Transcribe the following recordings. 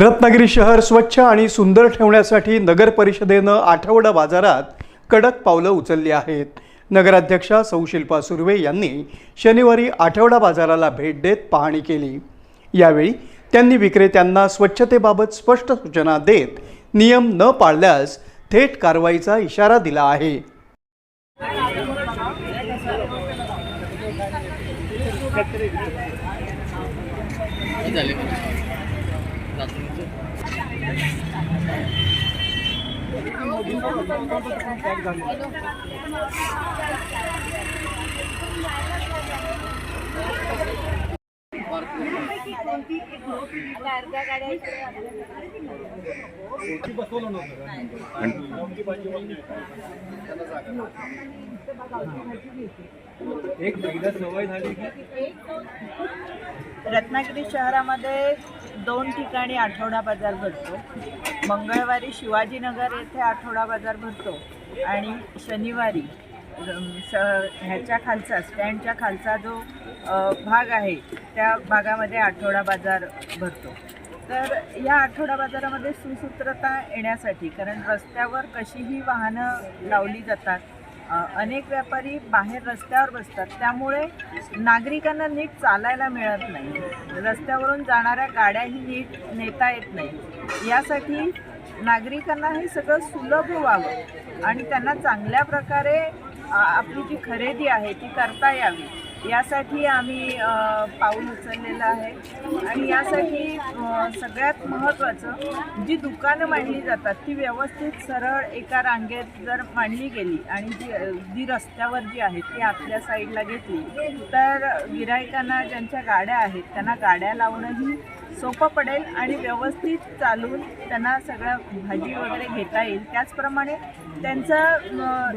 रत्नागिरी शहर स्वच्छ आणि सुंदर ठेवण्यासाठी नगर परिषदेनं आठवडा बाजारात कडक पावलं उचलली आहेत. नगराध्यक्षा सौशिल्पा सुर्वे यांनी शनिवारी आठवडा बाजाराला भेट देत पाहणी केली. यावेळी त्यांनी विक्रेत्यांना स्वच्छतेबाबत स्पष्ट सूचना देत नियम न पाळल्यास थेट कारवाईचा इशारा दिला आहे. एक महिला सवय दोन ठिकाणी आठवडा बाजार भरतो. मंगळवारी शिवाजीनगर येथे आठवडा बाजार भरतो आणि शनिवारी श ह्याच्या खालचा स्टँडच्या खालचा जो भाग आहे त्या भागामध्ये आठवडा बाजार भरतो. तर या आठवडा बाजारामध्ये सुसूत्रता येण्यासाठी कारण रस्त्यावर कशीही वाहनं लावली जातात अनेक व्यापारी बाहेर रस्त्यावर बसतात. त्यामुळे नागरिकांना नीट चालायला मिळत नाही. रस्त्यावरून जाणाऱ्या गाड्याही नीट नेता येत नाही. यासाठी नागरिकांना हे सगळं सुलभ व्हावं आणि त्यांना चांगल्या प्रकारे आपली जी खरेदी आहे ती करता यावी. यासाठी आम्ही पाऊल उचललेलं आहे. आणि यासाठी सगळ्यात महत्त्वाचं जी दुकानं मांडली जातात ती व्यवस्थित सरळ एका रांगेत जर मांडली गेली आणि जी जी रस्त्यावर जी आहे ती आपल्या साईडला घेतली तर गिरायकांना ज्यांच्या गाड्या आहेत त्यांना गाड्या लावणंही सोपं पडेल आणि व्यवस्थित चालून त्यांना सगळं भाजी वगैरे घेता येईल. त्याचप्रमाणे त्यांचा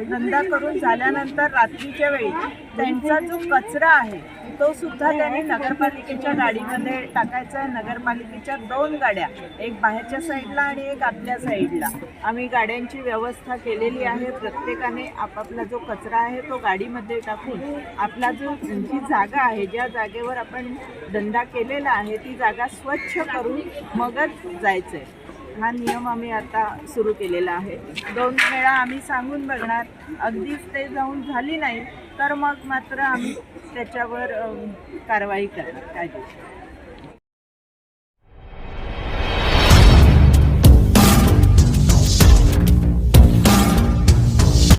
धंदा करून झाल्यानंतर रात्रीच्या वेळी त्यांचा जो कचरा आहे तो सुद्धा त्यांनी नगरपालिकेच्या गाडीमध्ये टाकायचा. आहे नगरपालिकेच्या दोन गाड्या एक बाहेरच्या साईडला आणि एक आतल्या साईडला. आम्ही गाड्यांची व्यवस्था केलेली आहे. प्रत्येकाने आपापला जो कचरा आहे तो गाडीमध्ये टाकून आपला जो जी जागा आहे ज्या जागेवर आपण धंदा केलेला आहे ती जागा स्वच्छ करून मगच जायचं आहे हा नियम आम्ही आता सुरू केलेला आहे. दोन वेळा आम्ही सांगून बघणार अगदीच ते जाऊन झाली नाही तर मग मात्र आम्ही त्याच्यावर कारवाई करणार. कायदे